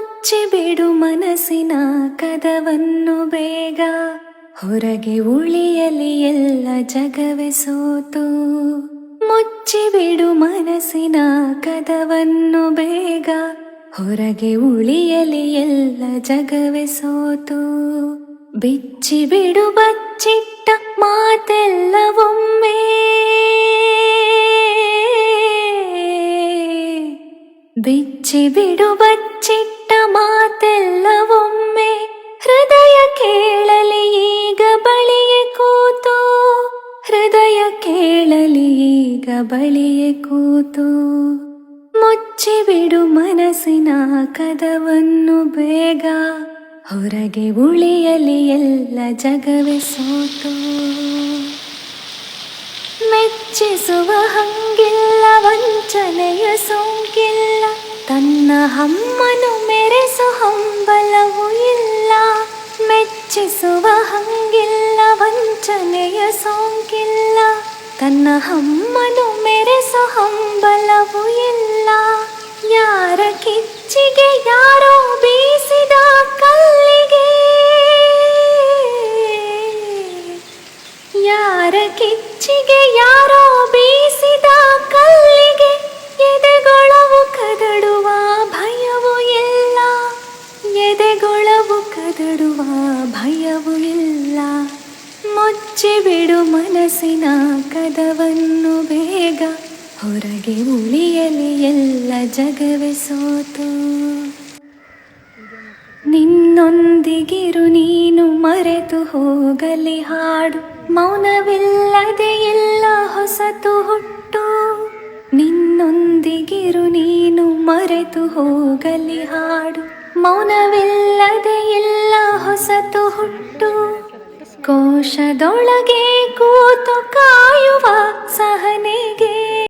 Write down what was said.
ಮುಚ್ಚಿಬಿಡು ಮನಸ್ಸಿನ ಕದವನ್ನು ಬೇಗ. ಹೊರಗೆ ಉಳಿಯಲಿ ಎಲ್ಲ ಜಗವೇ ಸೋತು. ಮುಚ್ಚಿಬಿಡು ಮನಸ್ಸಿನ ಕದವನ್ನು ಬೇಗ. ಹೊರಗೆ ಉಳಿಯಲಿ ಎಲ್ಲ ಜಗವೇ ಸೋತು. ಬಿಚ್ಚಿಬಿಡು ಬಚ್ಚಿಟ್ಟ ಮಾತೆಲ್ಲವೊಮ್ಮೆ. ಬಿಚ್ಚಿ ಬಿಡು ಬಚ್ಚಿಟ್ಟ ಮಾತೆಲ್ಲವೊಮ್ಮೆ ಹೃದಯ ಕೇಳಲಿ ಈಗ ಬಳಿಯೇ ಕೂತು. ಹೃದಯ ಕೇಳಲಿ ಈಗ ಬಳಿಯೇ ಕೂತು. ಮುಚ್ಚಿಬಿಡು ಮನಸ್ಸಿನ ಕದವನ್ನು ಬೇಗ. ಹೊರಗೆ ಉಳಿಯಲಿ ಎಲ್ಲ ಜಗವೇ ಸೋತು. ಮೆಚ್ಚಿಸುವ ಹಂಗಿಲ್ಲ, ವಂಚನೆಯ ಸೋಂಕಿಲ್ಲ. ತನ್ನ ಹಮ್ಮನು ಮೆಚ್ಚಿಸುವ ಹಂಗಿಲ್ಲ, ವಂಚನೆಯ ಸೋಂಕಿಲ್ಲ, ತನ್ನ ಹಮ್ಮನು ಮೆರೆಸೋ ಹಂಬಲವೂ ಇಲ್ಲ. ಯಾರ ಕಿಚ್ಚಿಗೆ ಯಾರೋ ಬೀಸಿದ ಕಲ್ಲಿಗೆ? ಯಾರ ಕಿಚ್ಚಿಗೆ ಯಾರೋ ಬೀಸಿದ ಕದಡುವ ಭಯವು ಇಲ್ಲ ಮುಚ್ಚಿಬಿಡು ಮನಸ್ಸಿನ ಕದವನ್ನು ಬೇಗ ಹೊರಗೆ ಉಳಿಯಲಿ ಎಲ್ಲ ಜಗವೇ ಸೋತು ನಿನ್ನೊಂದಿಗಿರು ನೀನು ಮರೆತು ಹೋಗಲಿ ಹಾಡು ಮೌನವಿಲ್ಲದೆ ಎಲ್ಲ ಹೊಸತು ಹುಟ್ಟು ನಿನ್ನೊಂದಿಗಿರು ನೀನು ಮರೆತು ಹೋಗಲಿ ಹಾಡು ಮೌನವಿಲ್ಲದೆ ಸಂತೋಷದೊಳಗೆ ಕೂತು ಕಾಯುವ ಸಹನೆಗೆ.